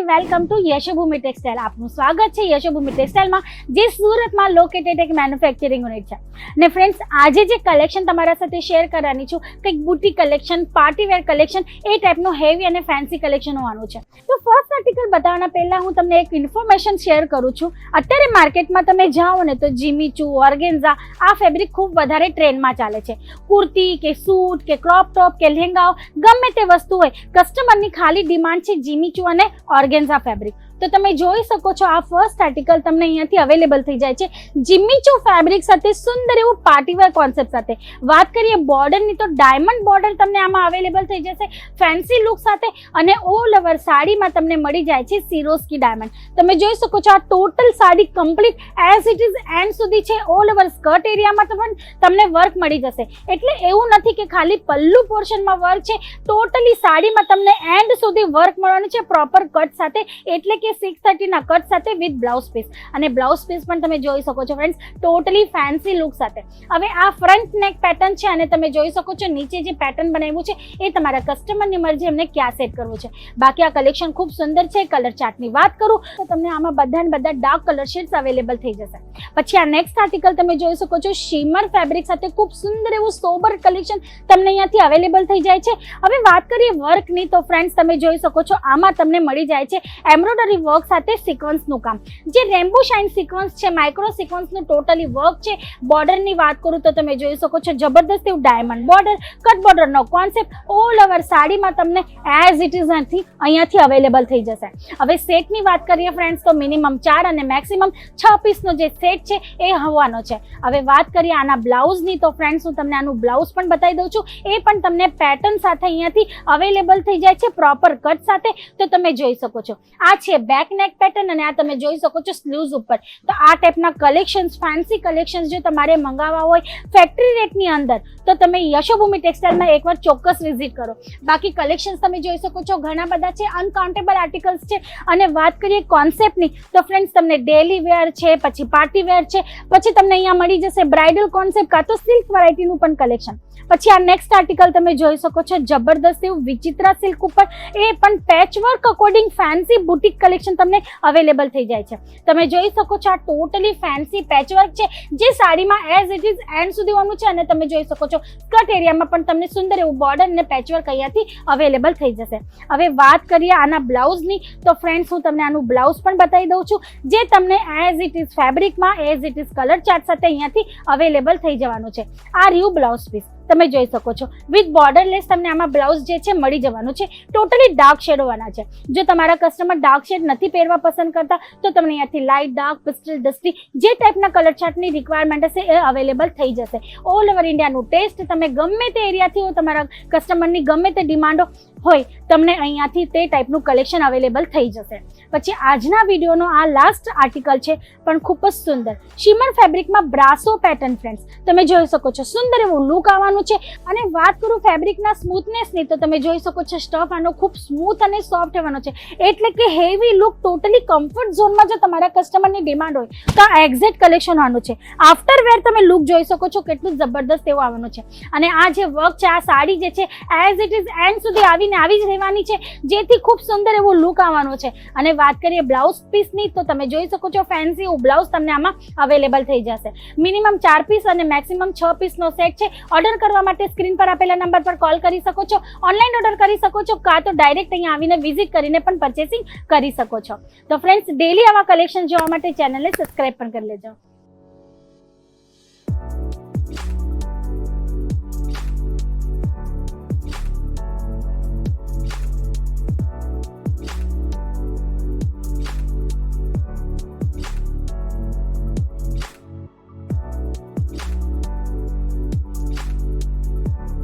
Everybody welcome to Yashobhoomi textile આપનું સ્વાગત છે યશોભૂમિ ટેક્સટાઇલમાં જે સુરતમાં લોકેટેડ એક મેન્યુફેક્ચરિંગ યુનિટ છે. ને ફ્રેન્ડ્સ આજે જે કલેક્શન તમારા સાથે શેર કરવાની છું, કંઈક boutique collection party wear collection એ ટાઈપનું હેવી અને ફેન્સી કલેક્શન હોવાનું છે. તો ફર્સ્ટ આર્ટિકલ બતાવવાના પહેલાં હું તમને એક ઇન્ફોર્મેશન શેર કરું છું. અત્યારે માર્કેટમાં તમે જાઓ ને તો જીમીચુ ઓર્ગેન્ઝા આ ફેબ્રિક ખૂબ વધારે ટ્રેન્ડમાં ચાલે છે. કુર્તી કે સૂટ કે ક્રોપ ટોપ કે લહેંગાઓ, ગમે તે વસ્તુ હોય કસ્ટમરની ખાલી ડિમાન્ડ છે જીમીચુ અને ઓર્ગેન્ઝા ફેબ્રિક તો તમે જોઈ શકો છો, આ ફર્સ્ટ આર્ટિકલ તમને અહીંયાથી અવેલેબલ થઈ જાય છે. જીમીચુ ફેબ્રિક સાથે સુંદર એવું પાર્ટીવેર કોન્સેપ્ટ સાથે. વાત કરીએ બોર્ડરની તો ડાયમંડ બોર્ડર તમને આમાં અવેલેબલ થઈ જશે ફેન્સી લુક સાથે અને ઓલ ઓવર સાડીમાં તમને મળી જાય છે સિરોસ્કી ડાયમંડ તમે જોઈ શકો છો આ total sari complete as it is end સુધી છે. ઓલ ઓવર સ્કર્ટ એરિયામાં પણ તમને વર્ક મળી જશે. એટલે એવું નથી કે ખાલી પલ્લુ પોર્શનમાં વર્ક છે. ટોટલી સાડીમાં તમને એન્ડ સુધી વર્ક મળવાનું છે પ્રોપર કટ સાથે. એટલે કે સિક્સ થર્ટીના કટ સાથે વિથ બ્લાઉઝ પીસ અને બ્લાઉઝ પીસ પણ તમે જોઈ શકો છો ફ્રેન્ડ્સ ટોટલી ફેન્સી લુક સાથે. હવે આ ફ્રન્ટ નેક પેટર્ન છે અને તમે જોઈ શકો છો નીચે જે પેટર્ન બનાવ્યું છે, એ તમારા કસ્ટમરની મરજી એમને ક્યાં સેટ કરવું છે. બાકી આ કલેક્શન ખૂબ સુંદર છે કલર ચાર્ટની વાત કરું, તો તમને આમાં બધા ને બધા ડાર્ક કલર શેડ્સ અવેલેબલ થઈ જશે. પછી આ નેક્સ્ટ આર્ટિકલ તમે જોઈ શકો છો શીમર ફેબ્રિક સાથે ખૂબ સુંદર એવું સોબર કલેક્શન તમને અહીંયાથી અવેલેબલ થઈ જાય છે. હવે વાત કરીએ વર્કની તો ફ્રેન્ડ્સ તમે જોઈ શકો છો, આમાં તમને મળી જાય છે એમ્બ્રોઇડરી વર્ક સાથે સિક્વન્સનું કામ. જે રેમ્બો શાઇન સિક્વન્સ છે માઇક્રો સિક્વન્સનું ટોટલી વર્ક છે બોર્ડરની વાત કરું તો તમે જોઈ શકો છો જબરદસ્ત એવું ડાયમંડ બોર્ડર કટ બોર્ડરનો કોન્સેપ્ટ ઓલ ઓવર સાડીમાં તમને એઝ ઇટ ઇઝ નથી અહીંયાથી અવેલેબલ થઈ જશે. હવે સેટની વાત કરીએ ફ્રેન્ડ્સ તો મિનિમમ ચાર અને મેક્સિમમ છ પીસનો જે સેટ છે, એ હવાનો છે. હવે વાત કરીએ આના બ્લાઉઝની તો ફ્રેન્ડ્સ હું તમને આનું બ્લાઉઝ પણ બતાવી દઉં છું. એ પણ તમને પેટર્ન સાથે અહીંયાથી અવેલેબલ થઈ જાય છે પ્રોપર કટ સાથે. તો તમે જોઈ શકો છો. આ છે બેક નેક પેટર્ન અને આ તમે જોઈ શકો છો સ્લીવ્સ ઉપર. તો આ ટાઈપના કલેક્શન્સ ફેન્સી કલેક્શન્સ જો તમારે મંગાવવા હોય ફેક્ટરી રેટની અંદર, તો તમે યશોભૂમિ ટેક્સટાઇલમાં એકવાર ચોક્કસ વિઝિટ કરો. બાકી કલેક્શન્સ તમે જોઈ શકો છો ઘણા બધા છે અનકાઉન્ટેબલ આર્ટિકલ્સ છે. અને વાત કરીએ કોન્સેપ્ટની તો ફ્રેન્ડ્સ તમને ડેલી વેર છે, પછી પાર્ટી વેર છે, પછી તમને અહીંયા મળી જશે બ્રાઇડલ કોન્સેપ્ટ કાં તો સિલ્ક વેરાયટીનું પણ કલેક્શન પછી આ નેક્સ્ટ આર્ટિકલ તમે જોઈ શકો છો જબરદસ્ત એવું વિચિત્રા સિલ્ક ઉપર. એ પણ patchwork according fancy boutique collection તમને અવેલેબલ થઈ જાય છે. તમે જોઈ શકો છો આ ટોટલી ફેન્સી પેચવર્ક છે, જે સાડીમાં એઝ ઇટ ઇઝ એન્ડ સુધી હોવાનું છે અને તમે જોઈ શકો છો સ્કર્ટ એરિયામાં પણ તમને સુંદર એવું બોર્ડર અને પેચવર્ક અહીંયાથી અવેલેબલ થઈ જશે. હવે વાત કરીએ આના બ્લાઉઝની તો ફ્રેન્ડ્સ હું તમને આનું બ્લાઉઝ પણ બતાવી દઉં છું, જે તમને as it is ફેબ્રિકમાં as it is colour chart સાથે અહીંયાથી અવેલેબલ થઈ જવાનું છે. આ રહ્યું બ્લાઉઝ પીસ તમે જોઈ શકો છો. વિથ બોર્ડરલેસ તમને આમાં બ્લાઉઝ જે છે મળી જવાનું છે. ટોટલી ડાર્ક શેડોવાના છે. જો તમારા કસ્ટમર ડાર્ક શેડ નથી પહેરવા પસંદ કરતા, તો તમને અહીંયાથી લાઇટ ડાર્ક પિસ્ટલ ડસ્ટી જે ટાઈપના કલર ચાર્ટની રિક્વાયરમેન્ટ હશે, એ અવેલેબલ થઈ જશે. ઓલ ઓવર ઇન્ડિયાનું ટેસ્ટ તમે ગમે તે એરિયાથી હો, તમારા કસ્ટમરની ગમે તે ડિમાન્ડો હોય, તમને અહીંયાથી તે ટાઈપનું કલેક્શન અવેલેબલ થઈ જશે. પછી આજના વિડીયોનો આ લાસ્ટ આર્ટિકલ છે, પણ ખૂબ જ સુંદર. શિમર ફેબ્રિકમાં બ્રાસો પેટર્ન ફ્રેન્ડ્સ તમે જોઈ શકો છો, સુંદર એવું લુક આવવાનું છે. અને વાત કરું ફેબ્રિકના સ્મૂથનેસની તો તમે જોઈ શકો છો સ્ટફ આનો ખૂબ સ્મૂથ અને સોફ્ટ રહેવાનો છે. એટલે કે હેવી લુક ટોટલી કમ્ફર્ટ ઝોનમાં જો તમારા કસ્ટમરની ડિમાન્ડ હોય, તો આ એક્ઝેક્ટ કલેક્શન આવવાનું છે. આફ્ટર વેર તમે લુક જોઈ શકો છો, કેટલું જબરદસ્ત એવું આવવાનું છે. અને આ જે વર્ક છે, આ સાડી જે છે એઝ ઇટ ઇઝ એન્ડ સુધી આવીને આવી જ રહેવાની છે, જેથી ખૂબ સુંદર એવો લુક આવવાનો છે. અને વાત કરીએ બ્લાઉઝ પીસની તો તમે જોઈ શકો છો ફેન્સી બ્લાઉઝ તમને આમાં અવેલેબલ થઈ જશે. મિનિમમ ચાર પીસ અને મેક્સિમમ છ પીસનો સેટ છે. ઓર્ડર કરવા માટે સ્ક્રીન પર આપેલા નંબર પર કોલ કરી શકો છો. ઓનલાઈન ઓર્ડર કરી શકો છો, કાં તો ડાયરેક્ટ અહીંયા આવીને વિઝિટ કરીને પણ પરચેસિંગ કરી શકો છો. તો ફ્રેન્ડ્સ ડેલી આવા કલેક્શન જોવા માટે ચેનલને સબસ્ક્રાઇબ પણ કરી લેજો.